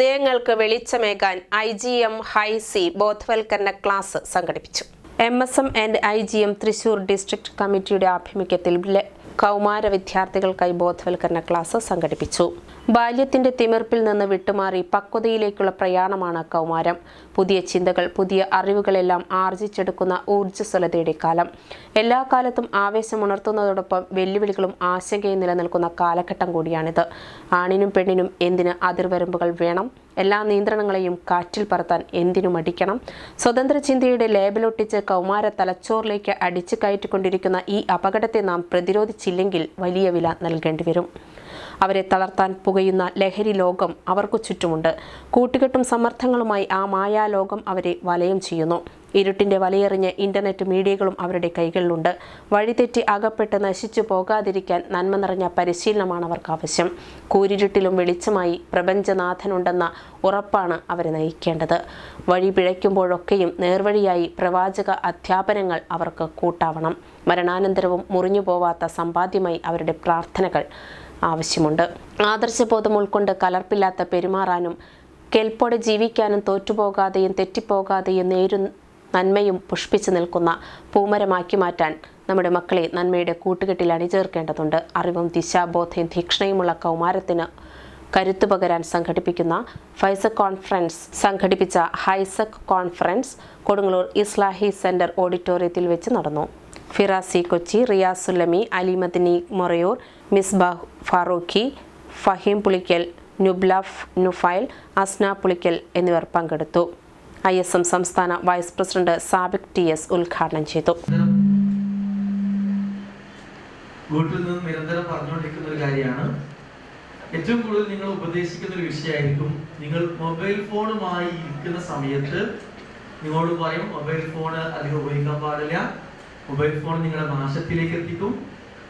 ഹൃദയങ്ങൾക്ക് വെളിച്ചമേകാൻ I G M hi C ബോധവൽക്കരണ class സംഘടിപ്പിച്ചു. M S M and I G M Thrissur district കമ്മിറ്റിയുടെ ആഭിമുഖ്യത്തിൽ കൗമാര വിദ്യാർത്ഥികൾക്കായി ബോധവൽക്കരണ ക്ലാസ് സംഘടിപ്പിച്ചു. ബാല്യത്തിന്റെ തിമിർപ്പിൽ നിന്ന് വിട്ടുമാറി പക്വതയിലേക്കുള്ള പ്രയാണമാണ് കൗമാരം. പുതിയ ചിന്തകൾ പുതിയ അറിവുകളെല്ലാം ആർജിച്ചെടുക്കുന്ന ഊർജസ്വലതയുടെ കാലം. എല്ലാ കാലത്തും ആവേശമുണർത്തുന്നതോടൊപ്പം വെല്ലുവിളികളും ആശങ്കയും നിലനിൽക്കുന്ന കാലഘട്ടം കൂടിയാണിത്. ആണിനും പെണ്ണിനും എന്തിന് അതിർവരമ്പുകൾ വേണം? എല്ലാ നിയന്ത്രണങ്ങളെയും കാറ്റിൽ പറത്താൻ എന്തിനു മടിക്കണം? സ്വതന്ത്ര ചിന്തയുടെ ലേബലൊട്ടിച്ച് കൗമാര തലച്ചോറിലേക്ക് അടിച്ചു കയറ്റിക്കൊണ്ടിരിക്കുന്ന ഈ അപകടത്തെ നാം പ്രതിരോധിച്ചില്ലെങ്കിൽ വലിയ വില നൽകേണ്ടി വരും അവരെ തളർത്താൻ പുകയുന്ന ലഹരി ലോകം അവർക്കു ചുറ്റുമുണ്ട്. കൂട്ടുകെട്ടും സമ്മർദ്ദങ്ങളുമായി ആ മായാലോകം അവരെ വലയം ചെയ്യുന്നു. ഇരുട്ടിന്റെ വലയെറിഞ്ഞ് ഇന്റർനെറ്റ് മീഡിയകളും അവരുടെ കൈകളിലുണ്ട്. വഴിതെറ്റി അകപ്പെട്ട് നശിച്ചു പോകാതിരിക്കാൻ നന്മ നിറഞ്ഞ പരിശീലനമാണ് അവർക്ക് ആവശ്യം കൂരിരുട്ടിലും വെളിച്ചമായി പ്രപഞ്ചനാഥനുണ്ടെന്ന ഉറപ്പാണ് അവരെ നയിക്കേണ്ടത്. വഴി പിഴയ്ക്കുമ്പോഴൊക്കെയും നേർവഴിയായി പ്രവാചക അധ്യാപനങ്ങൾ അവർക്ക് കൂട്ടാവണം. മരണാനന്തരവും മുറിഞ്ഞു പോവാത്ത സമ്പാദ്യമായി അവരുടെ പ്രാർത്ഥനകൾ ആവശ്യമുണ്ട്. ആദർശബോധം ഉൾക്കൊണ്ട് കലർപ്പില്ലാത്ത പെരുമാറാനും കെൽപ്പോടെ ജീവിക്കാനും തോറ്റുപോകാതെയും തെറ്റിപ്പോകാതെയും നേരു നന്മയും പുഷ്പിച്ചു നിൽക്കുന്ന പൂമരമാക്കി മാറ്റാൻ നമ്മുടെ മക്കളെ നന്മയുടെ കൂട്ടുകെട്ടിൽ അണിചേർക്കേണ്ടതുണ്ട്. അറിവും ദിശാബോധയും തീക്ഷ്ണയുമുള്ള കൗമാരത്തിന് കരുത്തു പകരാൻ സംഘടിപ്പിക്കുന്ന ഫൈസക് കോൺഫറൻസ് സംഘടിപ്പിച്ച ഹൈസക് കോൺഫറൻസ് കൊടുങ്ങല്ലൂർ ഇസ്ലാഹി സെന്റർ ഓഡിറ്റോറിയത്തിൽ വെച്ച് നടന്നു. ഫിറാസി കൊച്ചി റിയാസുല്ലമി അലിമദിനി മൊറയൂർ മിസ്ബാഹ് ഫാറൂഖി ഫഹീം പുളിക്കൽ നുബ്ലാഫ് നുഫൈൽ അസ്ന പുളിക്കൽ എന്നിവർ പങ്കെടുത്തു. ഐ എസ് എം സംസ്ഥാന vice president Sabik T S ഉദ്ഘാടനം ചെയ്തു. വീട്ടിൽ നിന്ന് നിരന്തരം പറഞ്ഞുകൊണ്ടിരിക്കുന്ന ഒരു കാര്യമാണ്. ഏറ്റവും കൂടുതൽ നിങ്ങൾ ഉപദേശിക്കുന്ന ഒരു വിഷയമായിരിക്കും. നിങ്ങൾ മൊബൈൽ ഫോണുമായി ഇരിക്കുന്ന സമയത്ത് നിങ്ങളോട് പറയും മൊബൈൽ ഫോൺ അധികം ഉപയോഗിക്കാൻ പാടില്ല. മൊബൈൽ ഫോൺ നിങ്ങളുടെ നാശത്തിലേക്ക് എത്തിക്കും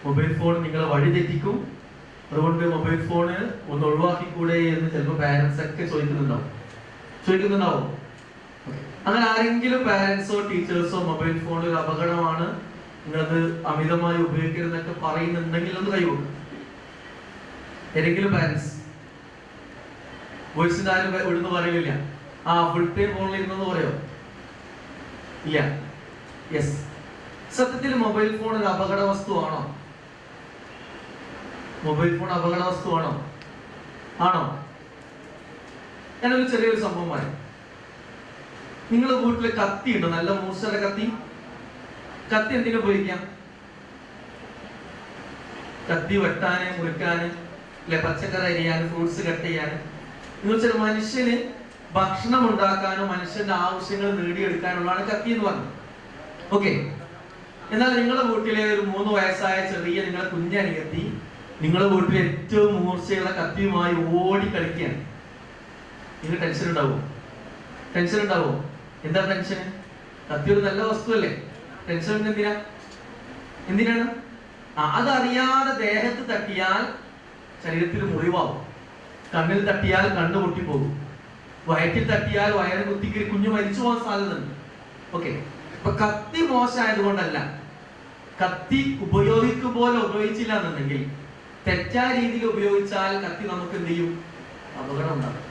മൊബൈൽ ഫോൺ നിങ്ങളെ വഴിതെറ്റിക്കും. അതുകൊണ്ട് മൊബൈൽ ഫോണ് ഒന്ന് ഒഴിവാക്കിക്കൂടെ എന്ന് ചിലപ്പോൾ പാരന്റ്സ് ഒക്കെ ചോദിക്കുന്നുണ്ടാവും. ചോദിക്കുന്നുണ്ടാവും. അങ്ങനെ ആരെങ്കിലും പാരന്റ്സോ ടീച്ചേഴ്സോ മൊബൈൽ ഫോൺ ഒരു അപകടമാണ് നിങ്ങളത് അമിതമായി ഉപയോഗിക്കരുതെന്നൊക്കെ പറയുന്നുണ്ടെങ്കിൽ ഒന്ന് കൈകൊടുക്കും ഏതെങ്കിലും പാരന്റ്സ് വോയിസിന്റെ ആരും ഇവിടുന്ന് പറയില്ല. ആ ഫുൾ ടൈം ഫോണിൽ ഇരുന്നെന്ന് പറയോ? ഇല്ല. യെസ് സത്യത്തിൽ മൊബൈൽ ഫോൺ ഒരു അപകട വസ്തുവാണോ? മൊബൈൽ ഫോൺ അപകട വസ്തുവാണോ? ആണോ? ഞാനൊരു ചെറിയൊരു സംഭവം പറയാം നിങ്ങളുടെ വീട്ടിൽ കത്തി ഉണ്ടോ നല്ല മൂർച്ചയുടെ കത്തി? കത്തി എന്തിനു ഉപയോഗിക്കാം? കത്തി വെട്ടാന് മുറിക്കാന് അല്ലെ പച്ചക്കറി അരിയാന് ഫ്രൂട്ട്സ് കട്ട് ചെയ്യാൻ എന്ന് വെച്ചാൽ മനുഷ്യന് ഭക്ഷണം ഉണ്ടാക്കാനോ മനുഷ്യന്റെ ആവശ്യങ്ങൾ നേടിയെടുക്കാനുള്ളതാണ് കത്തി എന്ന് പറഞ്ഞത്. ഓക്കെ എന്നാൽ നിങ്ങളുടെ വീട്ടിലെ ഒരു മൂന്ന് വയസ്സായ ചെറിയ നിങ്ങളെ കുഞ്ഞനികത്തി നിങ്ങളുടെ വീട്ടിൽ ഏറ്റവും മൂർച്ചയുള്ള കത്തിയുമായി ഓടി കളിക്കുകയാണ്. നിങ്ങൾ ടെൻഷൻ ഉണ്ടാവുമോ ടെൻഷൻ ഉണ്ടാവോ? എന്താ ടെൻഷൻ കത്തി ഒരു നല്ല വസ്തുവല്ലേ? ടെൻഷൻ എന്തിനാ? എന്തിനാണ്? അതറിയാതെ ദേഹത്ത് തട്ടിയാൽ ശരീരത്തിൽ മുറിവാകും കണ്ണിൽ തട്ടിയാൽ കണ്ണ് പൊട്ടിപ്പോകും. വയറ്റിൽ തട്ടിയാൽ വയറ് കുത്തിക്ക് കുഞ്ഞ് മരിച്ചു പോകാൻ സാധ്യതയുണ്ട്. ഓക്കെ അപ്പൊ കത്തി മോശമായത് കൊണ്ടല്ല കത്തി ഉപയോഗിക്കും ഉപയോഗിച്ചില്ല എന്നുണ്ടെങ്കിൽ തെറ്റായ രീതിയിൽ ഉപയോഗിച്ചാൽ കത്തി നമുക്ക് എന്ത് ചെയ്യും? അപകടം ഉണ്ടാകും.